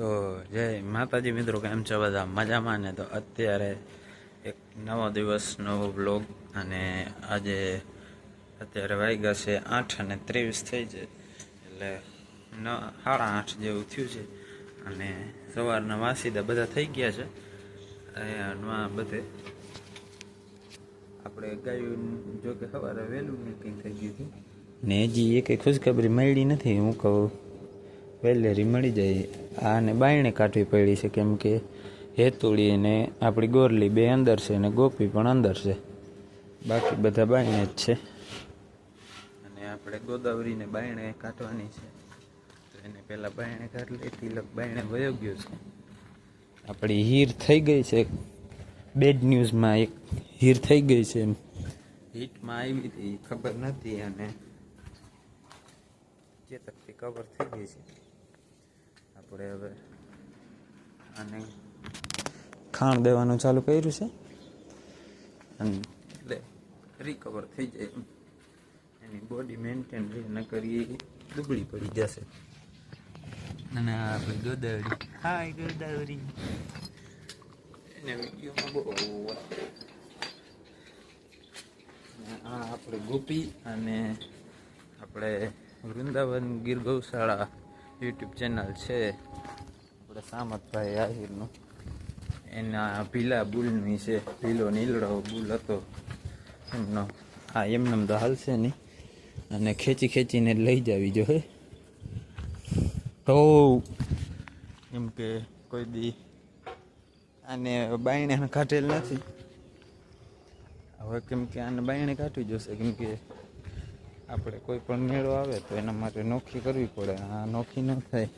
તો જય માતાજી મિત્રો, કેમ છો બધા? મજામાં? ને તો અત્યારે એક નવો દિવસ, નવો બ્લોગ અને આજે અત્યારે વાગ્યા છે આઠ અને ત્રેવીસ થઈ છે. એટલે ન, સાડા આઠ જેવું થયું છે. અને સવારના વાસીદા બધા થઈ ગયા છે. અહીંયા બધે. આપણે ગાયું જોકે સવારે વહેલું મિટિંગ થઈ ગયું હતું. ને હજી એક ખુશખબરી મળી નથી, હું કહું. વેલેરી મળી જાય આને બાયણે કાઢવી પડી છે કેમ કે હેતુળી ને આપણી ગોરલી બે અંદર છે અને ગોપી પણ અંદર છે. બાકી બધા બાયણે જ છે. અને આપણે ગોદાવરીને બાયણે કાઢવાની છે. તો એને પહેલાં બાયણે કાઢી તિલક બાયણે વયો ગયો છે. આપણી હીર થઈ ગઈ છે. બેડ ન્યૂઝમાં એક હીર થઈ ગઈ છે એમ. હીટમાં આવી હતી ખબર નથી અને ચેતકથી કવર થઈ ગઈ છે. આપણે હવે. આને ખાણ દેવાનું ચાલુ કર્યું છે? અને એટલે રિકવર થઈ જાય. એની બોડી મેન્ટેન ન કરીએ દુબળી પડી જશે. અને આ આપણે ગોદાવરી. હાય ગોદાવરી. એને વિડીયોમાં બહુ અને આ આપણે ગોપી અને આપણે વૃંદાવન ગીર ગૌશાળા યુટ્યુબ ચેનલ છે. આપણે સામતભાઈ આહિરનું. એના ભીલા બુલની છે, ભીલો નીલડો બુલ હતો. એમનો, હા, એમને તો હાલશે નહીં. અને ખેંચી ખેંચીને લઈ જાવી જોઈએ તો એમ કે કોઈ દી આને બાયણે કાઢેલ નથી. હવે કેમ કે આને બાયણે કાઢવી જોશે. કેમ કે આપણે કોઈ પણ મેળો આવે તો એના માટે નોખી કરવી પડે. આ નોખી ન થાય.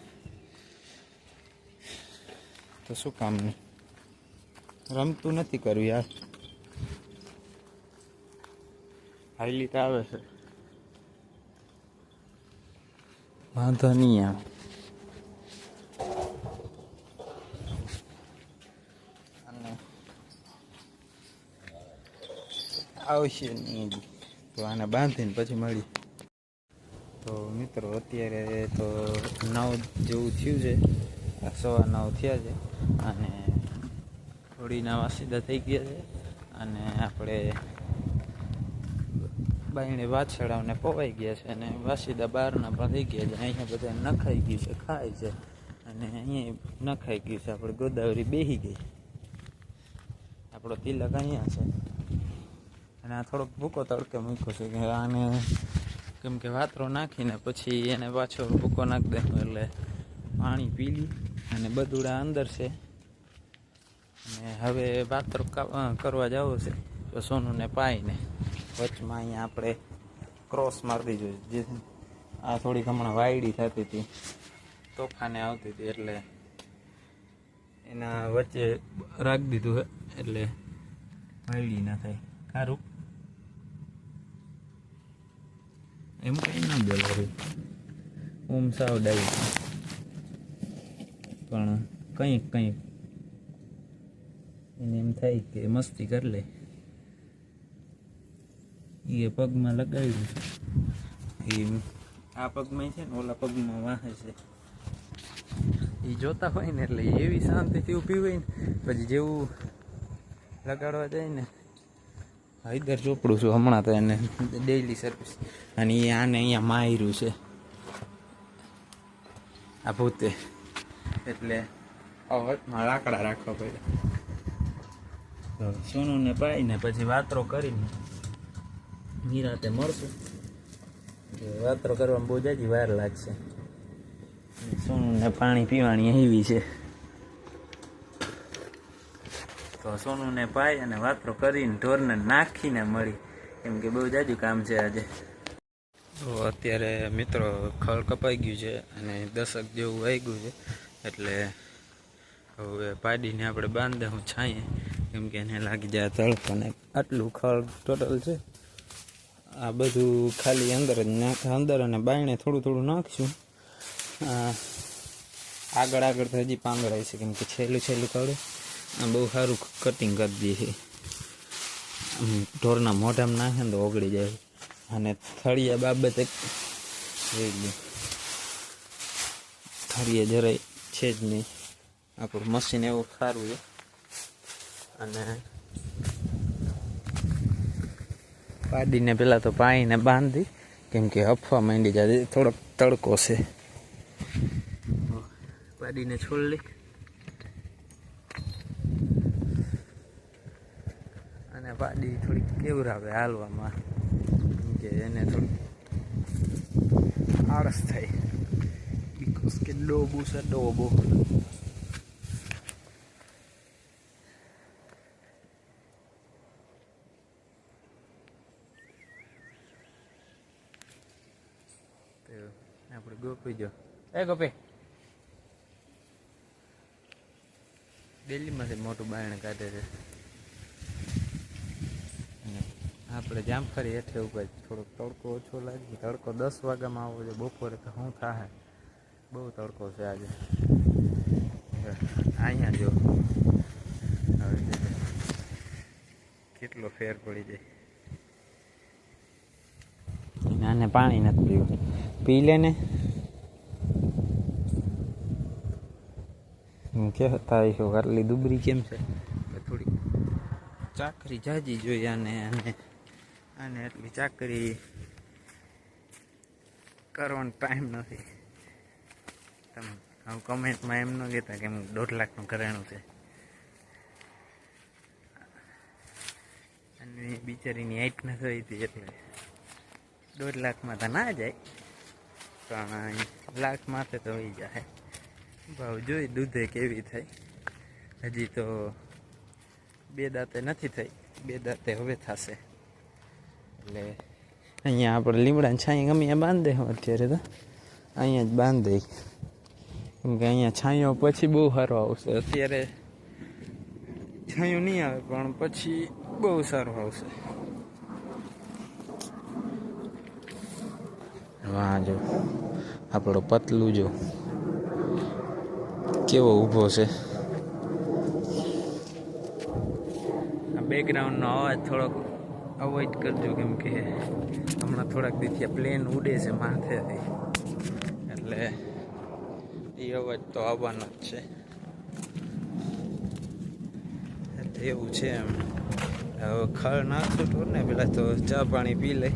તો શું કામનું રમતું નથી કરવું યાર. હાઈલી તો આવે છે. વાંધો નહીં આવે. આવશે નહીં. તો આને બાંધીને પછી મળી. તો મિત્રો, અત્યારે તો નવ જેવું થયું છે. સવા નવ થયા છે અને થોડી નવા સીધા થઈ ગયા છે અને આપણે બાઈને વાછડાઓને પવાઈ ગયા છે અને વાસીદા બહારના પણ થઈ ગયા છે. અહીંયા બધા નખાઈ ગયું છે, ખાય છે અને અહીંયા નખાઈ ગયું છે. આપણે ગોદાવરી બેહી ગઈ આપણો તિલક અહીંયા છે. અને આ થોડોક ભૂકો તડકે મૂક્યો છે કે આને કેમ કે વાતરો નાખીને પછી એને પાછો ભૂકો નાખી દેવો એટલે પાણી પી લી. અને બદુડા અંદર છે. અને હવે વાતરો કા- કરવા જવું છે. તો સોનુને પાઈને વચમાં અહીંયા આપણે ક્રોસ મારી દીધું જે આ થોડીક હમણાં વાયડી થતી હતી. તોફાને આવતી હતી એટલે એના વચ્ચે રાખી દીધું છે એટલે વાયડી ના થાય. સારું એમ કઈ ના બોલાવ્યું ઓમ સાવ ડાઈ પણ કંઈક કંઈક એને એમ થાય કે મસ્તી કરી લે. એ પગમાં લગાવ્યું છે. એ આ પગમાં છે ને ઓલા પગમાં વાહે છે. એ જોતા હોય ને એટલે એવી શાંતિથી ઊભી હોય ને, પછી જેવું લગાડવા જાય ને. હૈદર ચોપડું છું હમણાં તો એને ડેઈલી સર્વિસ અને એ આને અહીંયા માર્યું છે. આ ભૂતે. એટલે અવતમાં લાકડા રાખવા પડ્યા. સોનુને પાઈને પછી વાતરો કરીને નિરાતે મળશું. વાતરો કરવામાં બહુ જાજી વાર લાગશે. સોનુને પાણી પીવાની એવી છે. તો સોનુને પાઈ અને વાતરો કરીને ઢોરને નાખીને મળી. કેમ કે બહુ જાજુ કામ છે આજે. તો અત્યારે મિત્રો ખળ કપાઈ ગયું છે અને દશક જેવું આવી ગયું છે. એટલે હવે પાડીને આપણે બાંધે હું છાંયે કેમ કે એને લાગી જાય તળપ ને આટલું ખળ ટોટલ છે આ બધું ખાલી અંદર જ નાખ અંદર અને બાયણે થોડું થોડું નાખશું આગળ આગળ તો હજી પાંગળાય છે કેમ કે છેલ્લું છેલ્લું કાઢું આ બહુ સારું કટિંગ કરી દઈએ છે ઢોરના મોઢામાં નાખે ને તો ઓગળી જાય અને થળિયા બાબતે જોઈ લો થળિયા જરાય છે જ નહીં. આપણું મશીન એવું સારું છે. અને પાડીને પેલા તો પાણીને બાંધી, કેમ કે હફવા માંડી જાય થોડોક તડકો છે. પાડીને છોડી અને પાડી થોડીક કેવરાવે હાલવામાં કે એને થોડીક આળસ થાય. કે ડોબું આપણે ગોપી જો એ ગોપી દિલ્હીમાંથી મોટું બાયણ કાઢે છે આપણે જામફળી હેઠે ઉપર થોડોક તડકો ઓછો લાગે તડકો દસ વાગ્યામાં આવો છે બપોરે તો શું થાય બહુ તડકો છે આજે. અહીંયા જો. કેટલો ફેર પડી જાય. નાને પાણી નથી પીવું. પી લે ને. કે હતા શું આટલી દુબરી કેમ છે? થોડી ચાકરી જાજી જોઈએ આને અને આને એટલી ચાકરી કરવાનો ટાઈમ નથી. તમે આવું કમેન્ટમાં એમ ન કહેતા કે હું દોઢ લાખનું કરાણું છે. અને બિચારીની હાઈટ ન થઈ હતી એટલે દોઢ લાખમાં તો ના જાય, પણ લાખ માથે તો હોઈ જાય. ભાવ જોઈ દૂધે કેવી થાય હજી તો બે દાંતે નથી થઈ, બે દાંતે હવે થશે. એટલે અહીંયા આપણે લીમડાની છાંય ગમે બાંધે હું અત્યારે તો. અહીંયા જ બાંધે. કેમ કે અહીંયા છાંયો પછી બહુ સારો આવશે. અત્યારે છાંયો નહીં આવે પણ પછી બહુ સારું આવશે. વાહ જો. આપણો પતલું જો. કેવો ઊભો છે. બેકગ્રાઉન્ડનો અવાજ થોડોક અવોઇડ કરજો કેમ કે હમણાં થોડાક દીથી પ્લેન ઉડે છે માથેથી. એટલે એ અવાજ તો આવવાનો જ છે. એટલે એવું છે એમ. હવે ખળ નાખશું ઢોરને પેલા તો ચા પાણી પી લે.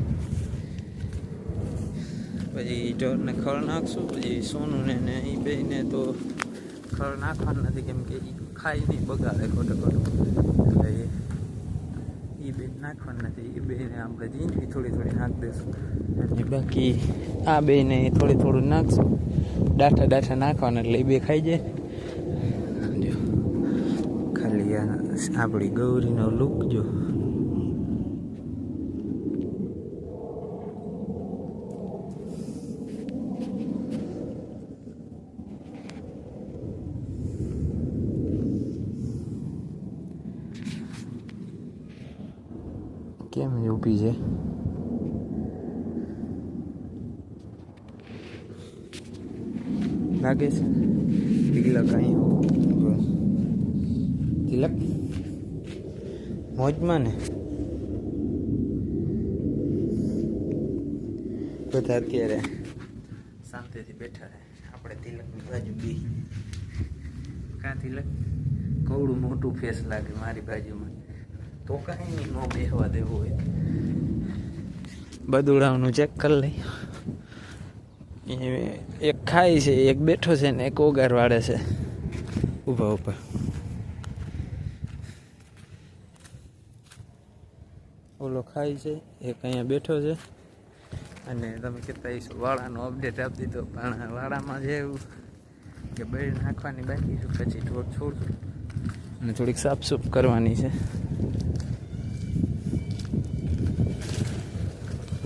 પછી ઢોરને ખળ નાખશું, પછી સોનું ને એ બેને તો ખળ નાખવાનું નથી, કેમ કે એ ખાઈ નહીં, બગાડે ખોટે ખોટું. એટલે એ બે નાખવાનું નથી એ બેને આપણે જીંદગી થોડી થોડી નાખી દઈશું અને બાકી આ બેને થોડી થોડું નાખશું. ડાઠા ડાઠા નાખવાના એટલે બે ખાઈ જાય. ખાલી આ આપણી ગૌરીનો લુક જો. કેમ ઊભી છે? લાગે છે. તિલક અહીંયા તિલક. મોજમાં ને. બધા અત્યારે શાંતિથી બેઠા રહે આપણે તિલકની બાજુ બી કાં તિલક? કવડું મોટું ફેસ લાગે મારી બાજુમાં. તો કાંઈ ન બેહવા દેવું હોય. બદુડાનું ચેક કરી લઈ એક ખાય છે એક બેઠો છે ને એક ઓગાર વાળે છે. ઊભા ઊભા ઓલો ખાય છે એક અહીંયા બેઠો છે. અને તમે કહેતા હશો વાળાનો અપડેટ આપી દીધો પણ વાળામાં જે એવું કે બળી નાખવાની બાકી છું પછી ઢોર છોડશું. અને થોડીક સાફસૂફ કરવાની છે.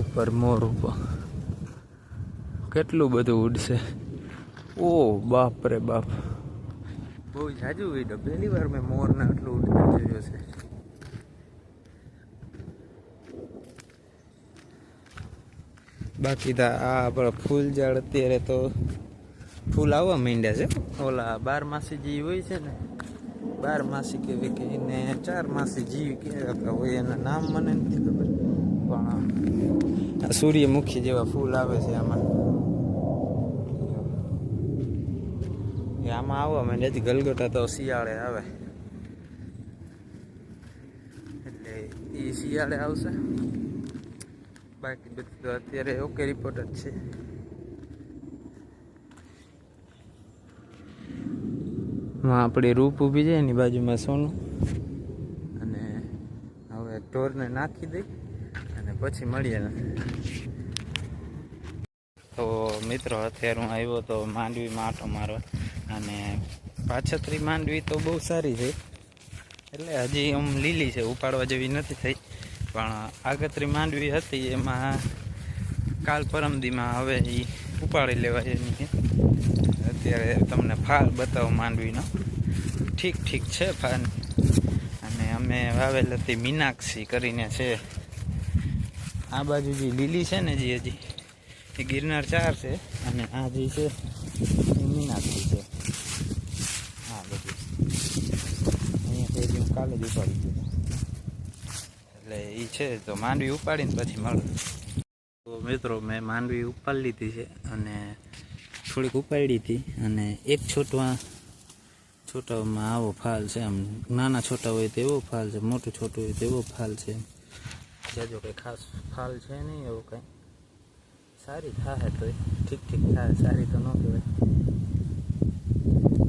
ઉપર મોર ઉપર કેટલું બધું ઉડશે? ઓ બાપ રે બાપ. બહુ જાજુ વીડિયો પહેલી વાર મેં મોરના આટલું ઉડતા જોયો છે. બાકી તા આ આપણા ફૂલ ઝાડ અત્યારે તો ફૂલ આવવા માંડ્યા છે. ઓલા બાર માસી જીવ હોય છે ને, બાર માસી કેવી કે એને ચાર માસી જીવ કેવા હોય, એના નામ મને નથી ખબર. પણ સૂર્યમુખી જેવા ફૂલ આવે છે આમાં. કે આમાં આવવા માંડે જ ગલગોટા તો શિયાળે આવે. એટલે એ શિયાળે આવશે. બાકી બધું તો અત્યારે ઓકે રિપોર્ટ જ છે. માં આપણી રૂપ ઊભી છે એની બાજુમાં સોનું. અને હવે ઢોરને નાખી દઈ અને પછી મળીએ. મિત્રો અત્યારે હું આવ્યો તો માંડવીમાં આટો મારવા. અને પાછતરી માંડવી તો બહુ સારી છે. એટલે હજી આમ લીલી છે, ઉપાડવા જેવી નથી થઈ. પણ આગતરી માંડવી હતી, એમાં કાલ પરમદીમાં હવે એ ઉપાડી લેવાય એની અત્યારે તમને ફાલ બતાવો માંડવીનો. ઠીક ઠીક છે ફાલ. અને અમે વાવેલ હતી મીનાક્ષી કરીને છે. આ બાજુ જે લીલી છે ને જે હજી એ ગિરનાર ચાર છે અને આ જે છે, એ મીનાક્ષી છે. હા, બધું. અહીંયા તે હું કાલે જ ઉપાડી દીધું એટલે એ છે, તો માંડવી ઉપાડીને પછી મળું. તો મિત્રો, મેં માંડવી ઉપાડી લીધી છે અને થોડીક ઉપાડી હતી અને એક છોટવા, છોટામાં આવો ફાલ છે આમ. નાના છોટા હોય તેવો ફાલ છે, મોટું છોટું હોય તેવો ફાલ છે. જાજો કંઈ ખાસ ફાલ છે નહીં એવું કંઈ. સારી થાય તો ઠીક ઠીક થાય સારી તો ન કહેવાય.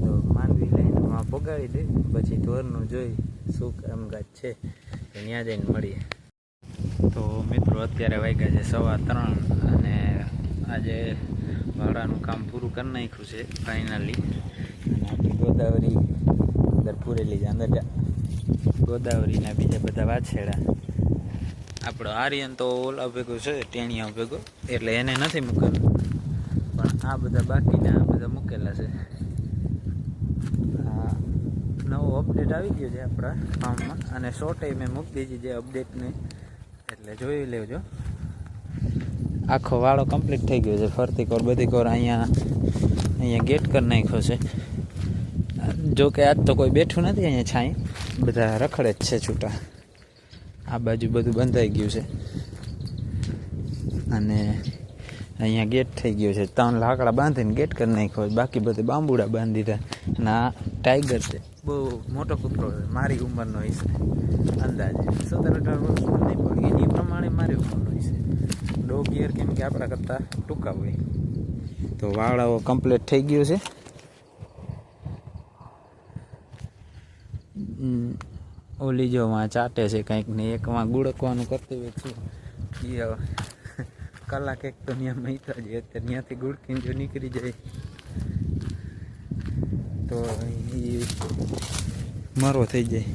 તો માનવી લઈને માં પગાડી દે, પછી ઢોરનું જોઈ શું કામકાજ છે ત્યાં જઈને મળીએ. તો મિત્રો, અત્યારે વાગ્યા છે સવા ત્રણ અને આજે ભાડાનું કામ પૂરું કરી નાખ્યું છે ફાઇનલી ગોદાવરી અંદર પૂરેલી છે, અંદર ગોદાવરીના બીજા બધા વાછેડા આપણો આર્યન તો ઓલા ભેગો છે, ટેણિયા ભેગો એટલે એને નથી મૂકેલું. પણ આ બધા બાકીના આ બધા મૂકેલા છે. નવો અપડેટ આવી ગયો છે આપણા ફાર્મમાં અને શોર્ટે મેં મૂકી દીધી છે અપડેટને એટલે જોઈ લેજો. આખો વાળો કમ્પ્લીટ થઈ ગયો છે. ફરતી કોર, બધી કોર અહીંયા અહીંયા ગેટ કરી નાખ્યો છે. જો કે આજ તો કોઈ બેઠું નથી અહીંયા છાંય. બધા રખડે જ છે છૂટા. આ બાજુ બધું બંધાઈ ગયું છે. અને અહીંયા ગેટ થઈ ગયો છે. ત્રણ લાકડા બાંધીને ગેટ કરી નાખ્યો બાકી બધે બાંબુડા બાંધી દીધા. અને આ ટાઈગર છે. બહુ મોટો કૂતરો છે. મારી ઉંમરનો હશે અંદાજે સત્તર અઢાર વર્ષ નહીં, પણ એની પ્રમાણે મારી ઉંમરનો હશે ડોગ યર કેમ કે આપણા કરતાં ટૂંકા હોય. તો વાળાઓ કમ્પ્લીટ થઈ ગયો છે હમ, ઓલી જો માં ચાટે છે કંઈક ને એકમાં ગુડકવાનું કરતી હોય છે. એ હવે કલાક એક તો ત્યાં મહીતા જ અત્યારે ત્યાંથી ગુડકીને જો નીકળી જાય. તો એ મરો થઈ જાય.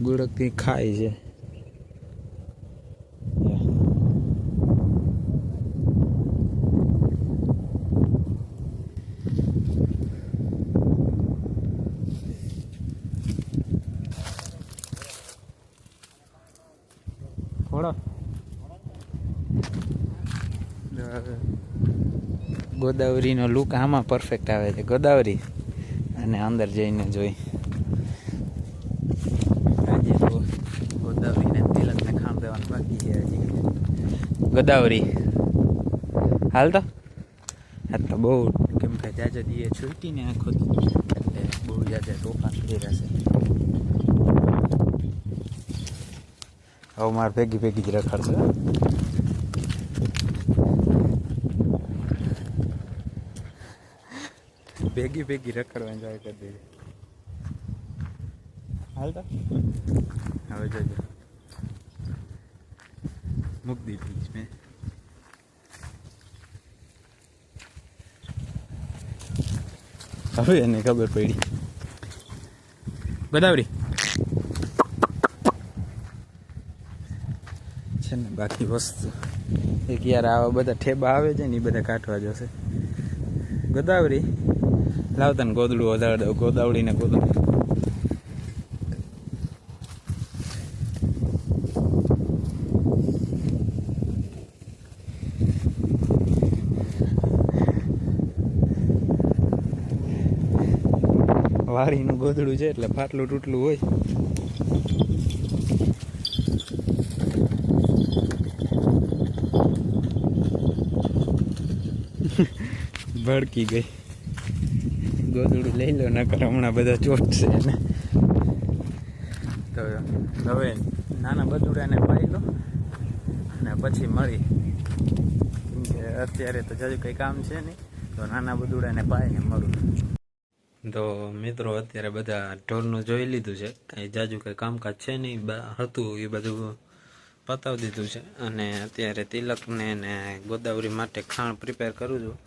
ગુડકથી ખાય છે થોડો ગોદાવરીનો લુક આમાં પરફેક્ટ આવે છે. ગોદાવરી અને અંદર જઈને જોઈ. આજે તો ગોદાવરીને તિલકને ખામ દેવાનું બાકી છે હજી. ગોદાવરી. હાલ તો? હા તો બહુ કેમ કે જાજે દીએ છૂટીને આખો એટલે બહુ જાજા તોફાન કરી રહેશે હવે મારે ભેગી ભેગી જ રખડશે. ભેગી ભેગી રખડવાની એન્જોય કરી હાલ હાલતા હવે જોજો મૂક દીધી મેં. હવે એને ખબર પડી. ગોદાવરી છે ને બાકી વસ્તુ. એક યાર આવા બધા ઠેબા આવે છે ને એ બધા કાઢવા જશે. ગોદાવરી લાવતા ને ગોદડું વધારે દઉં ગોદાવડીને ગોદડું. વાળીનું ગોદડું છે એટલે ફાટલું તૂટલું હોય. ભડકી ગઈ. લઈ લો, નકર હમણાં બધા ચોટશે ને તો હવે નાના બદુડાને પાઈ લો, અને પછી મળી. કે અત્યારે તો જજુ કંઈ કામ છે નહીં, તો નાના બદુડાને પાઈને મળું તો મિત્રો, અત્યારે બધા ઢોરનું જોઈ લીધું છે. કાંઈ જાજુ કંઈ કામકાજ છે નહીં હતું એ બધું પતાવી દીધું છે. અને અત્યારે તિલકને ને ગોદાવરી માટે ખાણ પ્રિપેર કરું છું.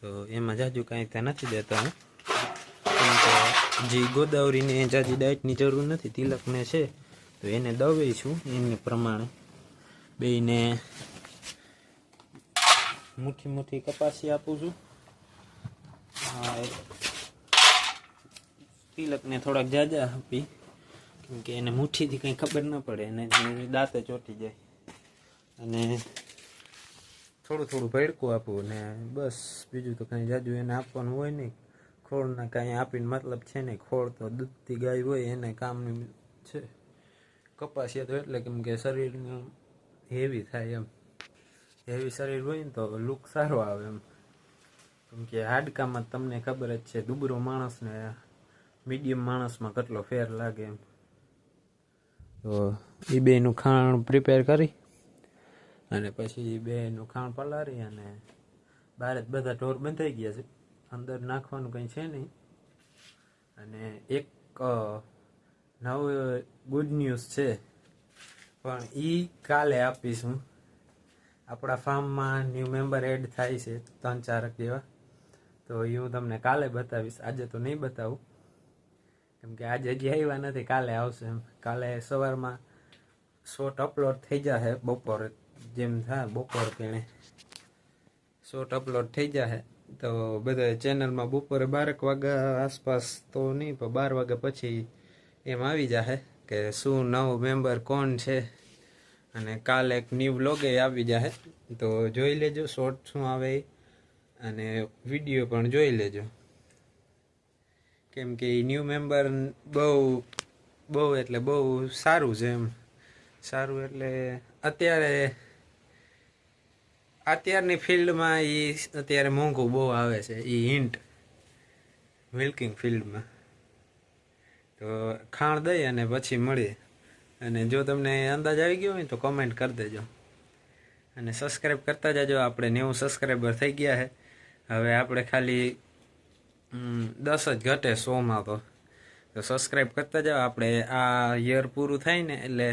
તો એમાં જાજુ કાંઈ ત્યાં નથી દેતો હું. કેમ જે ગોદાવરીને જાજી ડાયટની જરૂર નથી, તિલકને છે, તો એને દવાઈશું એની પ્રમાણે. બેને મુઠ્ઠી મુઠ્ઠી કપાસી આપું છું. તિલકને થોડાક જાજા આપી કેમ કે એને મુઠ્ઠીથી કંઈ ખબર ન પડે, એને દાંતે ચોટી જાય. અને થોડું થોડું ભેડકું આપવું ને બસ, બીજું તો કાંઈ જાજુ એને આપવાનું હોય નહીં. ખોળના કાંઈ આપીને મતલબ છે નહીં, ખોળ તો દૂધથી ગાય હોય, એને કામની છે. કપાસિયા તો એટલે કેમ કે શરીરનું હેવી થાય એમ. હેવી શરીર હોય ને તો લુક સારો આવે એમ. કેમ કે હાડકામાં તમને ખબર જ છે, દુબરો માણસને મીડિયમ માણસમાં કેટલો ફેર લાગે એમ. તો એ બેનું ખાણ પ્રિપેર કરી અને પછી બેનું ખાણ પલારી અને બહાર જ બધા ઢોર બંધાઈ ગયા છે. અંદર નાખવાનું કંઈ છે નહીં. અને એક નવ ગુડ ન્યૂઝ છે. પણ એ કાલે આપીશું આપણા ફાર્મમાં ન્યૂ મેમ્બર એડ થાય છે ત્રણ ચારક જેવા. તો એ હું તમને કાલે બતાવીશ. આજે તો નહીં બતાવું. કેમ કે આજે હજી આવ્યા નથી, કાલે આવશે એમ. કાલે સવારમાં શોર્ટ અપલોડ થઈ જશે બપોરે, જેમ થાય બપોર કેણે શોર્ટ અપલોડ થઈ જશે તો બધા ચેનલમાં બપોરે બારક વાગ્યા આસપાસ તો નહીં, પણ બાર વાગ્યા પછી એમ આવી જશે કે શું નવું મેમ્બર કોણ છે? અને કાલે એક ન્યૂ વ્લોગે આવી જશે તો જોઈ લેજો શોર્ટ શું આવે અને વીડિયો પણ જોઈ લેજો. કેમ કે ન્યૂ મેમ્બર બહુ બહુ એટલે બહુ સારું છે એમ. સારું એટલે અત્યારે અત્યારની ફિલ્ડમાં એ અત્યારે મોંઘું બહુ આવે છે એ હિન્ટ મિલ્કિંગ ફિલ્ડમાં તો ખાણ દઈ અને પછી મળીએ. અને જો તમને અંદાજ આવી ગયો હોય તો કોમેન્ટ કરી દેજો. અને સબસ્ક્રાઈબ કરતા જજો, આપણે નેવું સબસ્ક્રાઈબર થઈ ગયા છે. હવે આપણે ખાલી દસ જ ઘટે સોમાં તો. તો સબસ્ક્રાઈબ કરતા જાઓ. આપણે આ યર પૂરું થાય ને એટલે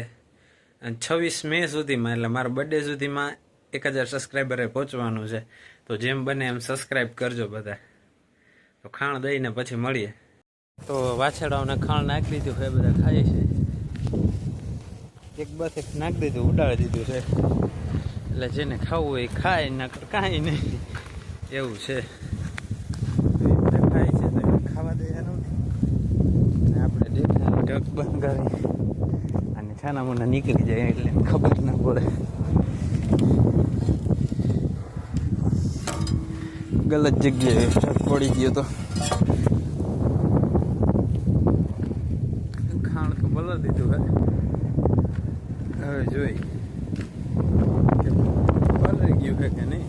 છવ્વીસ મે સુધીમાં, એટલે મારા બર્થડે સુધીમાં એક હજાર સબસ્ક્રાઈબરે પહોંચવાનું છે. તો જેમ બને એમ સબસ્ક્રાઈબ કરજો બધા. તો ખાણ દઈને પછી મળીએ. તો વાછેડાઓને ખાણ નાખી દીધું છે, બધા ખાય છે. એક બસ એક નાખી દીધું, ઉડાડી દીધું છે. એટલે જેને ખાવું હોય ખાય ના કાંઈ નહીં. એવું છે. ખાય છે, તો ખાવા દેવાનું. આપણે દેખાય ઢગ બંધ કરી. અને છાના મોના નીકળી જાય એટલે ખબર ના પડે. ગલત જગ્યાએ ઢગ પડી ગયો તો. ખાણ તો બલર દીધું હે. હવે જોઈ. કે ગયું છે કે નહીં?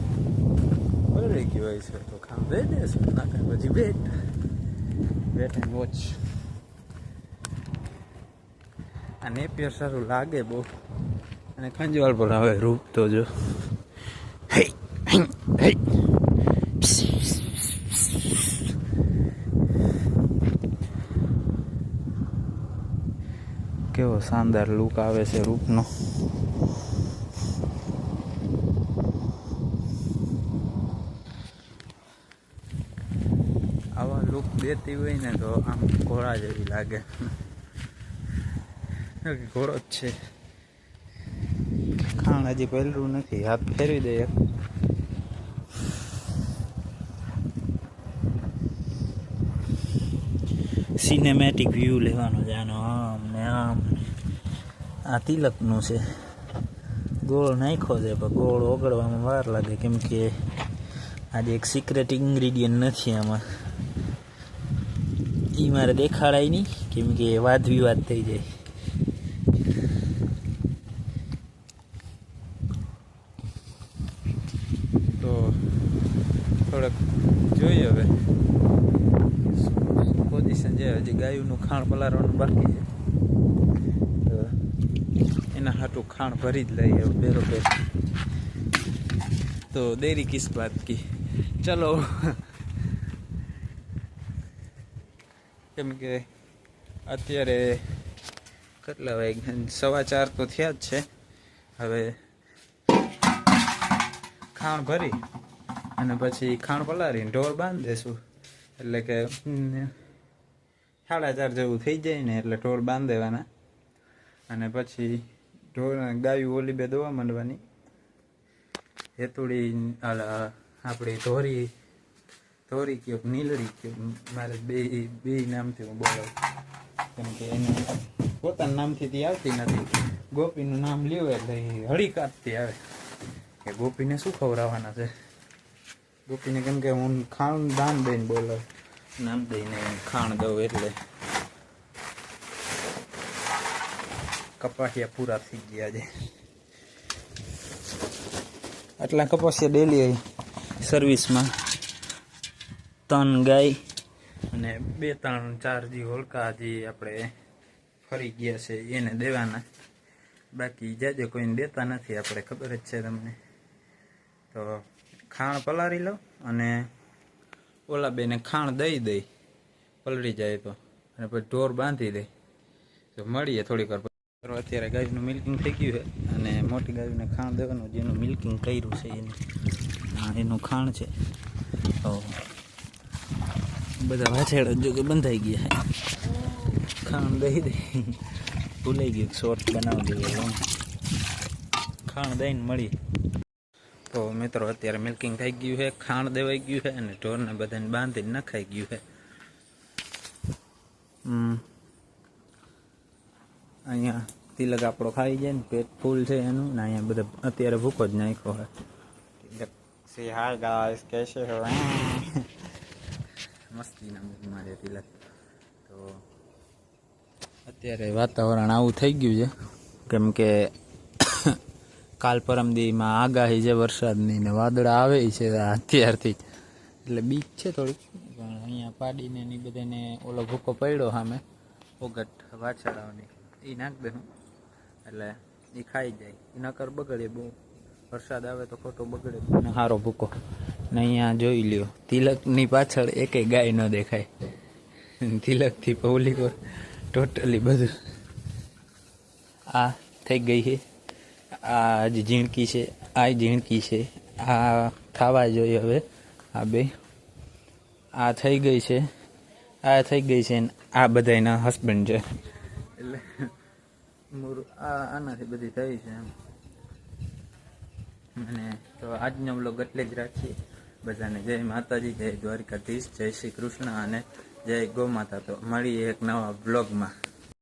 બલરી ગયું હોય છે તો ખાણ દઈ દેશું. ના કાંઈ પછી વેટ. વેટ એન્ડ વોચ આ નેપિયર સારું લાગે બહુ. અને ખંજવાળ પર હવે રૂપ તો જો. હે હે. શાનદાર લુક આવે છે રૂપનો. આવા લુક દેતી હોય ને તો આમ ઘોડા જેવી લાગે. ઘોડો જ છે. ખાણ હજી પહેલું નથી, હાથ ફેરવી દઈએ. સિનેમેટિક વ્યૂ લેવાનો છે આનો આ તિલકનું છે. ગોળ નાખ્યો છે, પણ ગોળ ઓગળવામાં વાર લાગે. કેમ કે આજે એક સિક્રેટ ઇન્ગ્રીડિયન્ટ નથી આમાં. એ મારે દેખાડાય નહીં, કેમ કે વાદ વિવાદ થઈ જાય. તો થોડોક જોઈએ હવે. હજી ગાયુંનું ખાણ પલારવાનું બાકી છે તો એના હાટું ખાણ ભરી જ લઈએ બેરો બેર તો દેરી કિસ બાત કી. ચલો. કેમ કે અત્યારે કેટલા વાગ્યા? સવા ચાર તો થયા જ છે. હવે ખાણ ભરી અને પછી ખાણ પલાળીને ઢોર બાંધી દેશું. એટલે કે સાડા ચાર જેવું થઈ જાય ને એટલે ઢોર બાંધી દેવાના. અને પછી ઢોર ગાયું, ઓલી બે દોવા માંડવાની. હેતુડી આપણી ધોરી ધોરી કયો નીલડી કયો મારે બે બે નામથી હું બોલાવું. કેમ કે એને પોતાના નામથી તે આવતી નથી. ગોપીનું નામ લ્યો એટલે હળી કાપતી આવે. કે ગોપીને શું ખવડાવવાના છે? ગોપીને કેમ કે હું ખાણ દાન દઈને બોલાવ. નામ દઈને ખાણ દઉં એટલે. કપાસિયા પૂરા થઈ ગયા છે. આટલા કપાસિયા ડેલી સર્વિસમાં ત્રણ ગાય અને બે ત્રણ ચાર જે હોલકા જે આપણે ફરી ગયા છે એને દેવાના. બાકી જાજે કોઈને દેતા નથી આપણે ખબર જ છે તમને. તો ખાણ પલાળી લો અને ઓલા બેને ખાણ દઈ દઈ પલળી જાય તો. અને પછી ઢોર બાંધી દે. તો મળીએ થોડીક વાર. અત્યારે ગાયનું મિલ્કિંગ થઈ ગયું છે અને મોટી ગાયને ખાણ દેવાનું જેનું મિલ્કિંગ કર્યું છે એનું. એનું ખાણ છે. તો બધા વાછેડા જો કે બંધાઈ ગયા ખાણ દઈ દે. ભૂલાઈ ગયું શોર્ટ બનાવી દઈએ. ખાણ દઈને મળીએ. તો મિત્રો અત્યારે મિલ્કિંગ થઈ ગયું છે, ખાણ દેવાઈ ગયું છે અને ઢોરને બધાને બાંધીને નખાઈ ગયું છે. હમ. અહીંયા તિલક આપણો ખાઈ જાય ને પેટ ફૂલ છે એનું ને અહીંયા બધા અત્યારે ભૂકો જ નાખ્યો હોય. તિલક સી હાય ગાઈસ કેસે હો? મસ્તીના મૂડમાં છે તિલક. તો અત્યારે વાતાવરણ આવું થઈ ગયું છે. કેમ કે કાલ પરમદીમાં આગાહી છે વરસાદની ને વાદળા આવે છે અત્યારથી. જ એટલે બીક છે થોડીક પણ અહીંયા પાડીને ની બધાને ઓલો ભૂકો પડ્યો સામે. ઓગટ વાછડાઓની એ નાખ દેવું એટલે એ ખાઈ જાય. નકર બગડે બહુ. વરસાદ આવે તો ખોટો બગડે ને સારો ભૂકો. ને અહીંયા જોઈ લ્યો, તિલકની પાછળ એકેય ગાય ન દેખાય. તિલકથી પૌલિકો ટોટલી બધું. આ થઈ ગઈ છે. આ હજી ઝીણકી છે. આ ઝીણકી છે. આ ખાવા જોઈએ હવે. આ બે. આ થઈ ગઈ છે. આ થઈ ગઈ છે આ બધાના હસબન્ડ છે. એટલે આનાથી બધી થઈ છે એમ. અને તો આજનો બ્લોગ એટલે જ રાખીએ. બધાને જય માતાજી, જય દ્વારકાધીશ, જય શ્રી કૃષ્ણ અને જય ગૌ માતા તો મળીએ એક નવા બ્લોગમાં